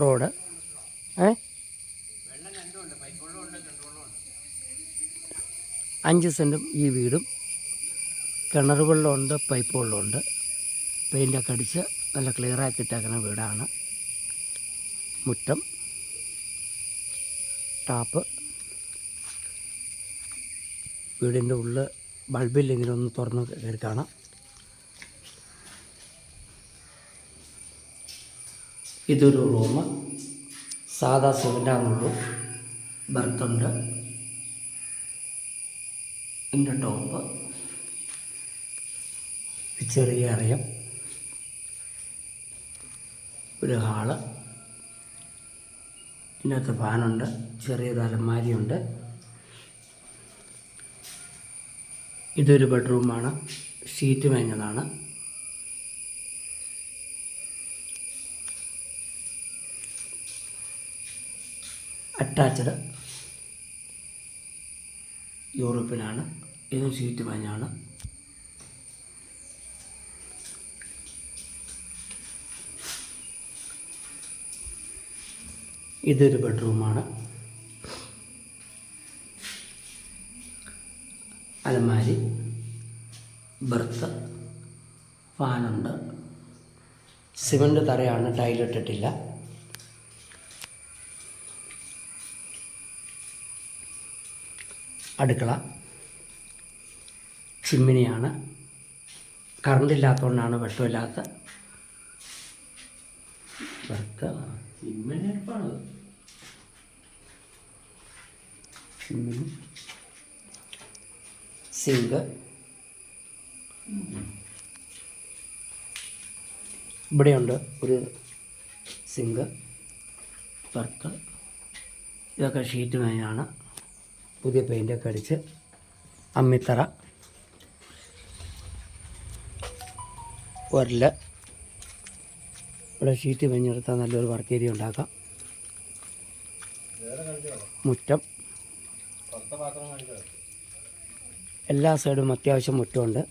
Road. ഏ? അഞ്ച് സെന്റും ഈ വീടും. കിണർ വെള്ളമുണ്ട് പൈപ്പ് വെള്ളമുണ്ട് പെയിന്റൊക്കെ അടിച്ച് നല്ല ക്ലിയറാക്കി ഇട്ടേക്കുന്ന വീടാണ്. മുറ്റം. ടാപ്പ്. വീടിന്റെ ഉള്ളിൽ ബൾബില്ലെങ്കിലും ഒന്ന് തുറന്ന് കയറി കാണാം. ഇതൊരു റൂം. സാധാ സിമെന്റാണുള്ളൂ ബർത്തുണ്ട്. ഇതിന്റെ ടോപ്പ്. ചെറിയ അറിയം. ഒരു ഹാൾ. ഇതിനകത്ത് ഫാനുണ്ട്. ചെറിയൊരു അലമാരിയുണ്ട്. ഇതൊരു ബെഡ്റൂമാണ്. ഷീറ്റ് മേഞ്ഞതാണ്. അറ്റാച്ച്ഡ് യൂറോപ്പിലാണ് ഇതും സീറ്റ് മേഞ്ഞാണ്. ഇതൊരു ബെഡ്റൂമാണ്. അലമാരി ബർത്ത് ഫാനുണ്ട്. സിമന്റ് തറയാണ് ടൈലിട്ടിട്ടില്ല അടുക്കള. ചിമ്മിനിയാണ് കറണ്ട് ഇല്ലാത്തതുകൊണ്ടാണ് വെട്ടമില്ലാത്ത. ബർത്ത് ചിമ്മിനി അടുപ്പാണ് ചിമ്മിനി സിങ്ക്. ഇവിടെയുണ്ട് ഒരു സിങ്ക്. വർക്ക് ഇതൊക്കെ ഷീറ്റ് മേഞ്ഞാണ് പുതിയ പെയിന്റൊക്കെ അടിച്ച് അമ്മിത്തറ ഉരൽ. ഇവിടെ ഷീറ്റ് പെഞ്ഞെടുത്താൽ നല്ലൊരു വർക്ക് ഏരിയ ഉണ്ടാക്കാം. മുറ്റം. എല്ലാ സൈഡും അത്യാവശ്യം മുറ്റമുണ്ട്.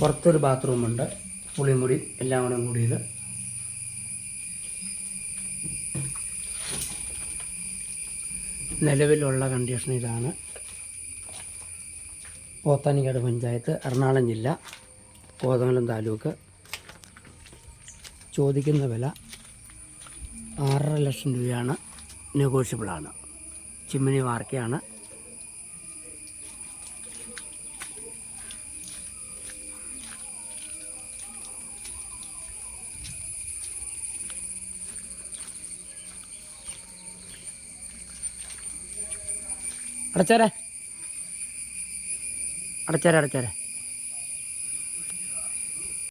പുറത്തൊരു ബാത്റൂമുണ്ട്. പുളിമുറി എല്ലാം കൂടെ കൂടി ഇത്. നിലവിലുള്ള കണ്ടീഷൻ ഇതാണ്. പോത്താനിക്കാട് പഞ്ചായത്ത് എറണാകുളം ജില്ല കോതമംഗലം താലൂക്ക്. ചോദിക്കുന്ന വില ആറര ലക്ഷം രൂപയാണ്. നെഗോഷ്യബിളാണ് ചിമ്മിനി വാർക്കയാണ്. അടച്ചേരെ. അടച്ചേരെ അടച്ചേരെ.